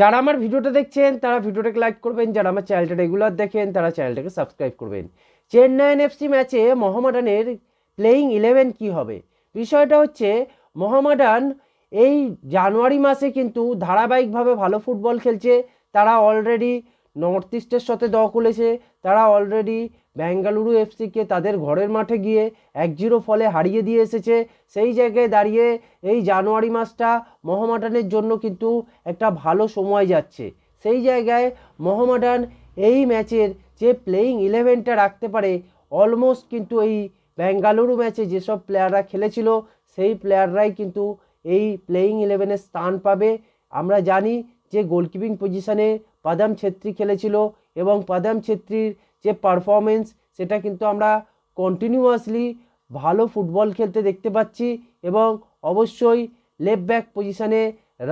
যারা আমার ভিডিওটা দেখছেন, তারা ভিডিওটাকে লাইক করবেন। যারা আমার চ্যানেলটা রেগুলার দেখেন, তারা চ্যানেলটাকে সাবস্ক্রাইব করবেন। চেন্নাইন এফসি ম্যাচে মোহামেডানের প্লেয়িং ইলেভেন কি হবে? বিষয়টা হচ্ছে, মোহামেডান এই জানুয়ারি মাসে কিন্তু ধারাবাহিকভাবে ভালো ফুটবল খেলছে। তারা অলরেডি নর্থ ইস্টের সাথে দ খুলেছে তারা অলরেডি বেঙ্গালুরু এফসিকে তাদের ঘরের মাঠে গিয়ে এক জিরো ফলে হারিয়ে দিয়ে এসেছে। সেই জায়গায় দাঁড়িয়ে এই জানুয়ারি মাসটা মোহামেডানের জন্য কিন্তু একটা ভালো সময় যাচ্ছে। সেই জায়গায় মোহামেডান এই ম্যাচের যে প্লেয়িং ইলেভেনটা রাখতে পারে অলমোস্ট কিন্তু এই বেঙ্গালুরু ম্যাচে যেসব প্লেয়াররা খেলেছিল, সেই প্লেয়াররাই কিন্তু এই প্লেয়িং ইলেভেনে স্থান পাবে। আমরা জানি যে গোলকিপিং পজিশনে পাদাম ছেত্রী খেলেছিল এবং পাদাম ছেত্রীর যে পারফরমেন্স সেটা কিন্তু আমরা কন্টিনিউয়াসলি ভালো ফুটবল খেলতে দেখতে পাচ্ছি এবং অবশ্যই লেফট ব্যাক পজিশনে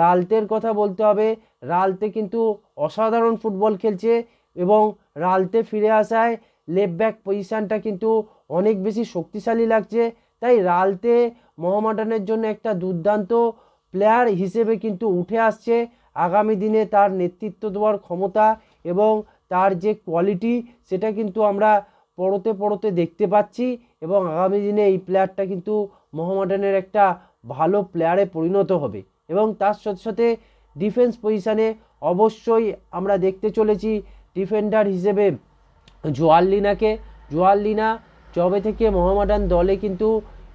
রালতের কথা বলতে হবে। রালতে কিন্তু অসাধারণ ফুটবল খেলছে এবং রালতে ফিরে আসায় লেফট ব্যাক পজিশানটা কিন্তু অনেক বেশি শক্তিশালী লাগছে। তাই রালতে মোহামেডানের জন্য একটা দুর্দান্ত প্লেয়ার হিসেবে কিন্তু উঠে আসছে। আগামী দিনে তার নেতৃত্ব দেওয়ার ক্ষমতা এবং তার যে কোয়ালিটি সেটা কিন্তু আমরা পড়তে পড়তে দেখতে পাচ্ছি এবং আগামী দিনে এই প্লেয়ারটা কিন্তু মোহামেডানের একটা ভালো প্লেয়ারে পরিণত হবে এবং তার সাথে সাথে ডিফেন্স পজিশানে অবশ্যই আমরা দেখতে চলেছি ডিফেন্ডার হিসেবে জোয়াল্লিনাকে জোয়াল্লিনা যবে থেকে মোহামেডান দলে কিন্তু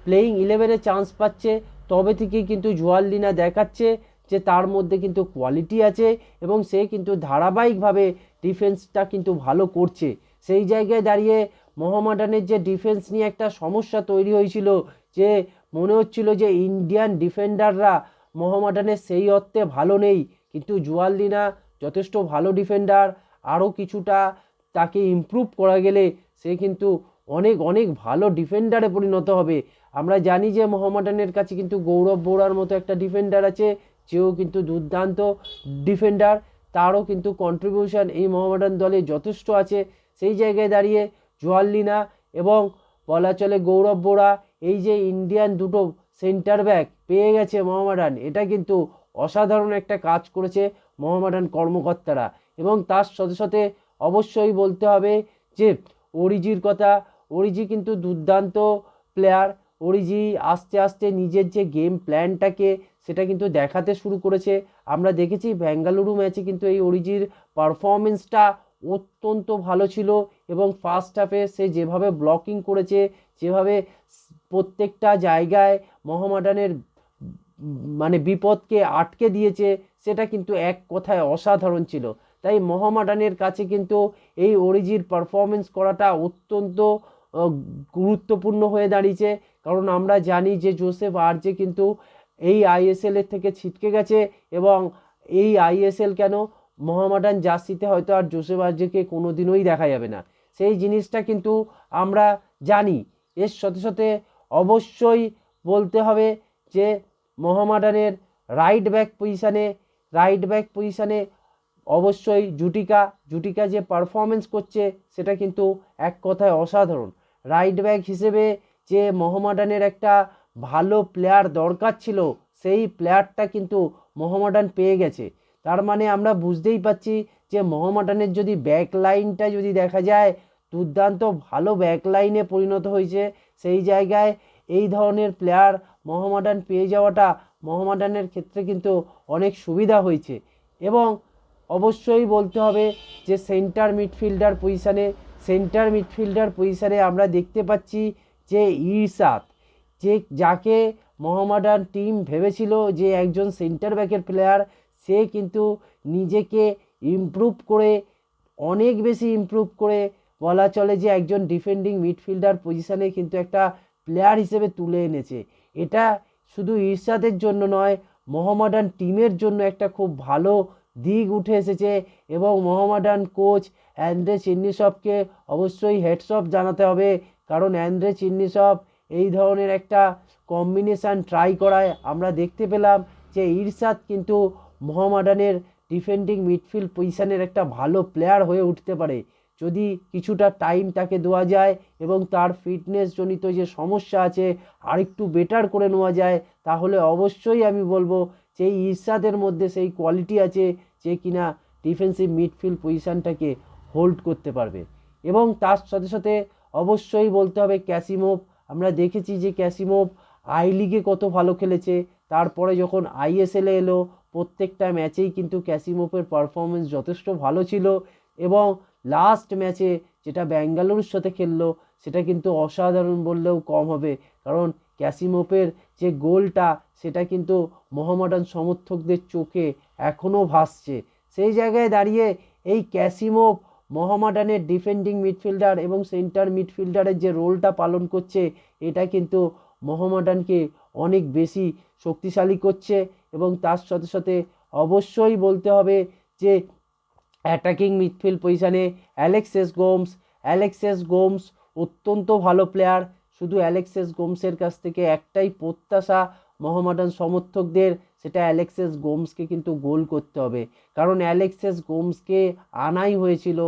প্লেয়িং ইলেভেনে চান্স পাচ্ছে, তবে থেকেই কিন্তু জোয়াল্লিনা দেখাচ্ছে। যে তার মধ্যে কিন্তু কোয়ালিটি আছে এবং সে কিন্তু ধারাবাহিকভাবে ডিফেন্সটা কিন্তু ভালো করছে। সেই জায়গায় দাঁড়িয়ে মোহামেডানের যে ডিফেন্স নিয়ে একটা সমস্যা তৈরি হয়েছিল, যে মনে হচ্ছিল যে ইন্ডিয়ান ডিফেন্ডাররা মোহামেডানের সেই অর্থে ভালো নেই, কিন্তু জুয়ালদিনা যথেষ্ট ভালো ডিফেন্ডার আরও কিছুটা তাকে ইমপ্রুভ করা গেলে সে কিন্তু অনেক অনেক ভালো ডিফেন্ডারে পরিণত হবে। আমরা জানি যে মোহামেডানের কাছে কিন্তু গৌরব বোরার মতো একটা ডিফেন্ডার আছে যেও কিন্তু দুর্দান্ত ডিফেন্ডার তারও কিন্তু কন্ট্রিবিউশন এই মোহামেডান দলে যথেষ্ট আছে। সেই জায়গায় দাঁড়িয়ে জোয়াল্লিনা এবং বলা চলে গৌরব বোরা, এই যে ইন্ডিয়ান দুটো সেন্টার ব্যাক পেয়ে গেছে মোহামেডান, এটা কিন্তু অসাধারণ একটা কাজ করেছে মোহামেডান কর্মকর্তারা। এবং তার সাথে সাথে অবশ্যই বলতে হবে যে অরিজির কথা, অরিজি কিন্তু দুর্দান্ত প্লেয়ার অরিজি আস্তে আস্তে নিজের যে গেম প্ল্যানটাকে সেটা কিন্তু দেখাতে শুরু করেছে। আমরা দেখেছি বেঙ্গালুরু ম্যাচে কিন্তু এই অরিজির পারফরমেন্সটা অত্যন্ত ভালো ছিল এবং ফার্স্ট হাফে সে যেভাবে ব্লকিং করেছে, যেভাবে প্রত্যেকটা জায়গায় মোহামেডানের মানে বিপদকে আটকে দিয়েছে, সেটা কিন্তু এক কথায় অসাধারণ ছিল। তাই মোহামেডানের কাছে কিন্তু এই অরিজির পারফরমেন্স করাটা অত্যন্ত গুরুত্বপূর্ণ হয়ে দাঁড়িয়েছে। কারণ আমরা জানি যে জোসেফ আরজে কিন্তু এই আইএসএল এর থেকে ছিটকে গেছে এবং এই আইএসএল কেন? মোহামেডান জার্সিতে হয়তো আর জোসেফ আরজেকে কোনো দিনই দেখা যাবে না। সেই জিনিসটা কিন্তু আমরা জানি। এর সাথে সাথে অবশ্যই বলতে হবে যে মোহামেডানের রাইট ব্যাক পজিশানে, রাইট ব্যাক পজিশানে অবশ্যই জুটিকা জুটিকা যে পারফরমেন্স করছে সেটা কিন্তু এক কথায় অসাধারণ। রাইট ব্যাক হিসেবে যে মোহামেডানের একটা ভালো প্লেয়ার দরকার ছিল, সেই প্লেয়ারটা কিন্তু মোহামেডান পেয়ে গেছে। তার মানে আমরা বুঝতেই পাচ্ছি যে মোহামেডানের যদি ব্যাক লাইনটা যদি দেখা যায়, দুর্দান্ত ভালো ব্যাক লাইনে পরিণত হয়েছে সেই জায়গায়, এই ধরনের প্লেয়ার মোহামেডান পেয়ে যাওয়াটা মোহামেডানের ক্ষেত্রে কিন্তু অনেক সুবিধা হয়েছে। এবং অবশ্যই বলতে হবে যে সেন্টার মিডফিল্ডার পজিশানে সেন্টার মিডফিল্ডার পজিশানে আমরা দেখতে পাচ্ছি যে ইরসাদ যে যাকে মোহামেডান টিম ভেবেছিল যে একজন সেন্টার ব্যাকের প্লেয়ার, সে কিন্তু নিজেকে ইমপ্রুভ করে, অনেক বেশি ইমপ্রুভ করে বলা চলে যে একজন ডিফেন্ডিং মিডফিল্ডার পজিশানে কিন্তু একটা প্লেয়ার হিসেবে তুলে এনেছে। এটা শুধু ইরশাদের জন্য নয় মোহামেডান টিমের জন্য একটা খুব ভালো দিক উঠে এসেছে এবং মোহামেডান কোচ অ্যান্ড্রে চিন্নিসবকে অবশ্যই হেডসঅপ জানাতে হবে, কারণ অ্যান্ড্রে চিন্নিসব এই ধরনের একটা কম্বিনেশান ট্রাই করায় আমরা দেখতে পেলাম যে ইরশাদ কিন্তু মোহামেডানের ডিফেন্ডিং মিডফিল্ড পজিশানের একটা ভালো প্লেয়ার হয়ে উঠতে পারে। যদি কিছুটা টাইম তাকে দেওয়া যায় এবং তার ফিটনেস জনিত যে সমস্যা আছে আরেকটু বেটার করে নেওয়া যায়, তাহলে অবশ্যই আমি বলব যে ইরশাদের মধ্যে সেই কোয়ালিটি আছে যে কিনা ডিফেন্সিভ মিডফিল্ড পজিশানটাকে হোল্ড করতে পারবে। এবং তার সাথে সাথে অবশ্যই বলতে হবে ক্যাসিমোভ আমরা দেখেছি যে ক্যাসিমোভ আই লিগে কত ভালো খেলেছে। তারপরে যখন আইএসএলে এলো প্রত্যেকটা ম্যাচেই কিন্তু ক্যাসিমোভের পারফরমেন্স যথেষ্ট ভালো ছিল এবং লাস্ট ম্যাচে যেটা ব্যাঙ্গালোরের সাথে খেললো, সেটা কিন্তু অসাধারণ বললেও কম হবে। কারণ ক্যাসিমোভের যে গোলটা, সেটা কিন্তু মোহামেডান সমর্থকদের চোখে এখনও ভাসছে। সেই জায়গায় দাঁড়িয়ে এই ক্যাসিমোভ মোহামেডানের ডিফেন্ডিং মিডফিল্ডার এবং সেন্টার মিডফিল্ডারের যে রোলটা পালন করছে, এটা কিন্তু মোহামেডানকে অনেক বেশি শক্তিশালী করছে এবং তার সাথে সাথে অবশ্যই বলতে হবে যে অ্যাটাকিং মিডফিল্ড পজিশানে অ্যালেক্সেস গোমস অ্যালেক্সেস গোমস অত্যন্ত ভালো প্লেয়ার শুধু অ্যালেক্সেস গোমসের কাছ থেকে একটাই প্রত্যাশা মোহামেডান সমর্থকদের, সেটা অ্যালেক্সেস গোমসকে কিন্তু গোল করতে হবে। কারণ অ্যালেক্সেস গোমসকে আনাই হয়েছিল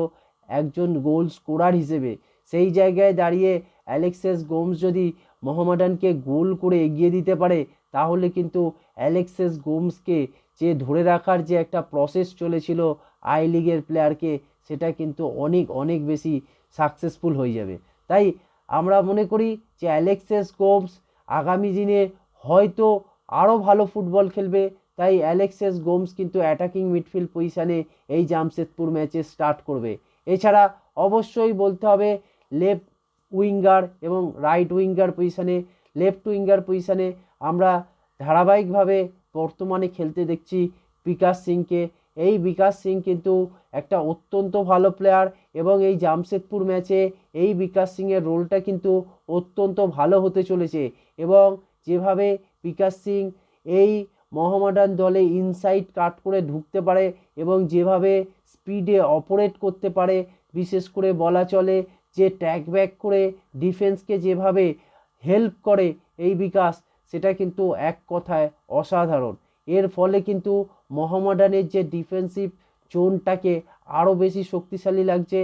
একজন গোল স্কোরার হিসেবে। সেই জায়গায় দাঁড়িয়ে অ্যালেক্সেস গোমস যদি মোহামেডানকে গোল করে এগিয়ে দিতে পারে, তাহলে কিন্তু অ্যালেক্সেস গোমসকে যে ধরে রাখার যে একটা প্রসেস চলেছিল আই লিগের প্লেয়ারকে সেটা কিন্তু অনেক অনেক বেশি সাকসেসফুল হয়ে যাবে। তাই আমরা মনে করি যে অ্যালেক্সেস গোমস আগামী দিনে হয়তো আরও ভালো ফুটবল খেলবে। তাই অ্যালেক্সেস গোমস কিন্তু অ্যাটাকিং মিডফিল্ড পজিশানে এই জামশেদপুর ম্যাচে স্টার্ট করবে। এছাড়া অবশ্যই বলতে হবে লেফট উইঙ্গার এবং রাইট উইঙ্গার পজিশানে লেফট উইঙ্গার পজিশানে আমরা ধারাবাহিকভাবে বর্তমানে খেলতে দেখছি বিকাশ সিংকে। এই বিকাশ সিং কিন্তু একটা অত্যন্ত ভালো প্লেয়ার এবং এই জামশেদপুর ম্যাচে এই বিকাশ সিংয়ের রোলটা কিন্তু অত্যন্ত ভালো হতে চলেছে। এবং যেভাবে বিকাশ সিং এই মোহামেডান দলে ইনসাইড কাট করে ঢুকতে পারে এবং যেভাবে স্পিডে অপারেট করতে পারে, বিশেষ করে বলা চলে যে ট্যাগ ব্যাক করে ডিফেন্সকে যেভাবে হেল্প করে এই বিকাশ, সেটা কিন্তু এক কথায় অসাধারণ। এর ফলে কিন্তু মোহামেডানের যে ডিফেন্সিভ জোনটাকে আরও বেশি শক্তিশালী লাগছে।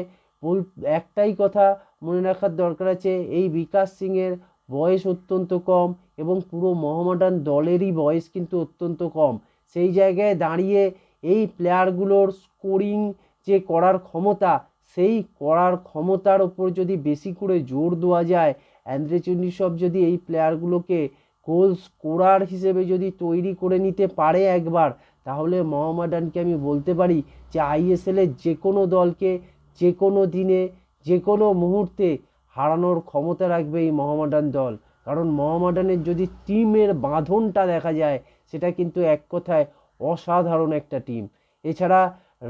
একটাই কথা মনে রাখার দরকার আছে, এই বিকাশ সিংয়ের বয়স অত্যন্ত কম এবং পুরো মোহামেডান দলেরই বয়স কিন্তু অত্যন্ত কম। সেই জায়গায় দাঁড়িয়ে এই প্লেয়ারগুলোর স্কোরিং যে করার ক্ষমতা, সেই করার ক্ষমতার ওপর যদি বেশি করে জোর দেওয়া যায়, অ্যান্দ্রে চুন্নিসব যদি এই প্লেয়ারগুলোকে গোল স্কোরার হিসেবে যদি তৈরি করে নিতে পারে একবার, তাহলে মোহামেডানকে আমি বলতে পারি যে আইএসএলের যে কোনো দলকে যে কোনো দিনে যে কোনো মুহূর্তে হারানোর ক্ষমতা রাখবে এই মোহামেডান দল। কারণ মোহামেডানের যদি টিমের বাঁধনটা দেখা যায়, সেটা কিন্তু এক কথায় অসাধারণ একটা টিম। এছাড়া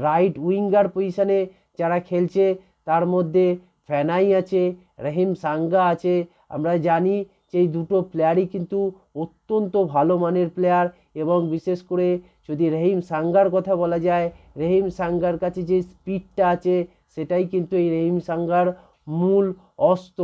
রাইট উইঙ্গার পজিশানে যারা খেলছে, তার মধ্যে ফ্যানাই আছে, রহিম সাঙ্গা আছে। আমরা জানি যে এই দুটো প্লেয়ারই কিন্তু অত্যন্ত ভালো মানের প্লেয়ার এবং বিশেষ করে যদি রহিম সাঙ্গার কথা বলা যায়, রহিম সাঙ্গার কাছে যে স্পিডটা আছে, সেটাই কিন্তু এই রহিম সাঙ্গার মূল অস্ত্র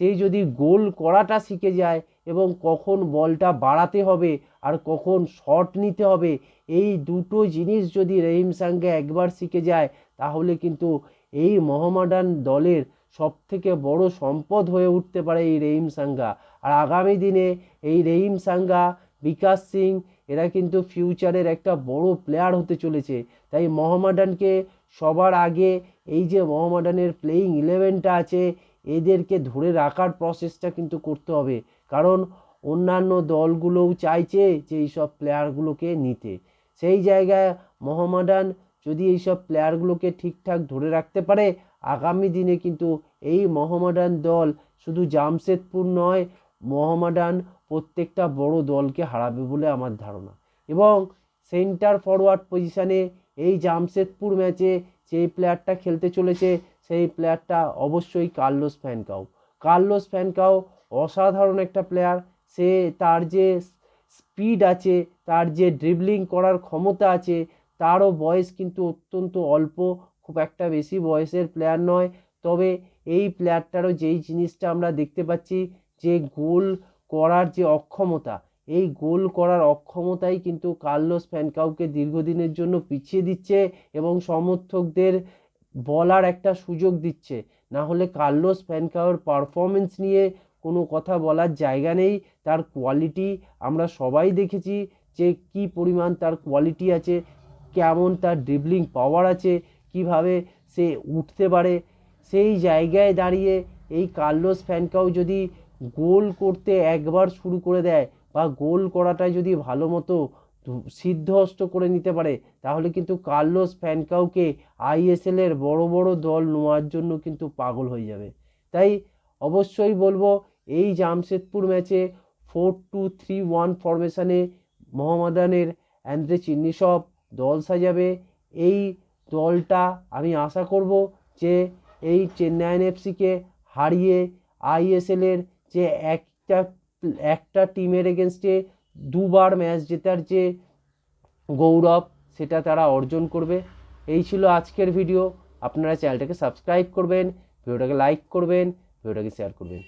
সেই যদি গোল করাটা শিখে যায় এবং কখন বলটা বাড়াতে হবে আর কখন শট নিতে হবে, এই দুটো জিনিস যদি রহিম সাঙ্গে একবার শিখে যায়, তাহলে কিন্তু এই মোহামেডান দলের সব থেকে বড় সম্পদ হয়ে উঠতে পারে এই রহিম সাঙ্গা। আর আগামী দিনে এই রহিম সাঙ্গা, বিকাশ সিং, এরা কিন্তু ফিউচারের একটা বড় প্লেয়ার হতে চলেছে। তাই মোহামেডানকে সবার আগে এই যে মোহামেডানের প্লেয়িং ইলেভেনটা আছে, এদেরকে ধরে রাখার প্রসেসটা কিন্তু করতে হবে। কারণ অন্যান্য দলগুলোও চাইছে যে এইসব প্লেয়ারগুলোকে নিতে। সেই জায়গায় মোহামেডান যদি এইসব প্লেয়ারগুলোকে ঠিকঠাক ধরে রাখতে পারে, আগামী দিনে কিন্তু এই মোহামেডান দল শুধু জামশেদপুর নয়, মোহামেডান প্রত্যেকটা বড় দলকে হারাবে বলে আমার ধারণা। এবং সেন্টার ফরওয়ার্ড পজিশানে এই জামশেদপুর ম্যাচে যেই প্লেয়ারটা খেলতে চলেছে, সেই প্লেয়ারটা অবশ্যই কার্লোস ফ্যানকাও। কার্লোস ফ্যানকাও অসাধারণ একটা প্লেয়ার সে তার যে স্পিড আছে, তার যে ড্রিবলিং করার ক্ষমতা আছে, তারও বয়স কিন্তু অত্যন্ত অল্প, খুব একটা বেশি বয়সের প্লেয়ার নয়। তবে এই প্লেয়ারটারও যেই জিনিসটা আমরা দেখতে পাচ্ছি, যে গোল করার যে অক্ষমতা এই গোল করার অক্ষমতাই কিন্তু কার্লোস ফ্যানকাউকে দীর্ঘদিনের জন্য পিছিয়ে দিচ্ছে এবং সমর্থকদের বলার একটা সুযোগ দিচ্ছে। না হলে কার্লোস ফ্যানকাওয়ের পারফরমেন্স নিয়ে কোনো কথা বলার জায়গা নেই। তার কোয়ালিটি আমরা সবাই দেখেছি যে কি পরিমাণ তার কোয়ালিটি আছে, কেমন তার ড্রিবলিং পাওয়ার আছে, কীভাবে সে উঠতে পারে। সেই জায়গায় দাঁড়িয়ে এই কার্লোস ফ্যানকাও যদি গোল করতে একবার শুরু করে দেয় বা গোল করাটা যদি ভালো মতো সিদ্ধহস্ত করে নিতে পারে, তাহলে কিন্তু কার্লোস ফ্যানকাউকে আইএসএল এর বড় বড় দল নেওয়ার জন্য কিন্তু পাগল হয়ে যাবে। তাই অবশ্যই বলব, এই জামশেদপুর ম্যাচে ফোর টু থ্রি ওয়ান ফরমেশনে মোহামেডানের অ্যান্দ্রে চিন্নিসব দল সাজাবে। এই দলটা আমি আশা করব যে এই চেন্নাইন এফসিকে হারিয়ে আইএসএলের যে একটা একটা টিমের এগেনস্টে দুবার ম্যাচ জেতার যে গৌরব, সেটা তারা অর্জন করবে। এই ছিল আজকের ভিডিও আপনারা চ্যানেলটাকে সাবস্ক্রাইব করবেন ভিডিওটাকে লাইক করবেন ভিডিওটাকে শেয়ার করবেন।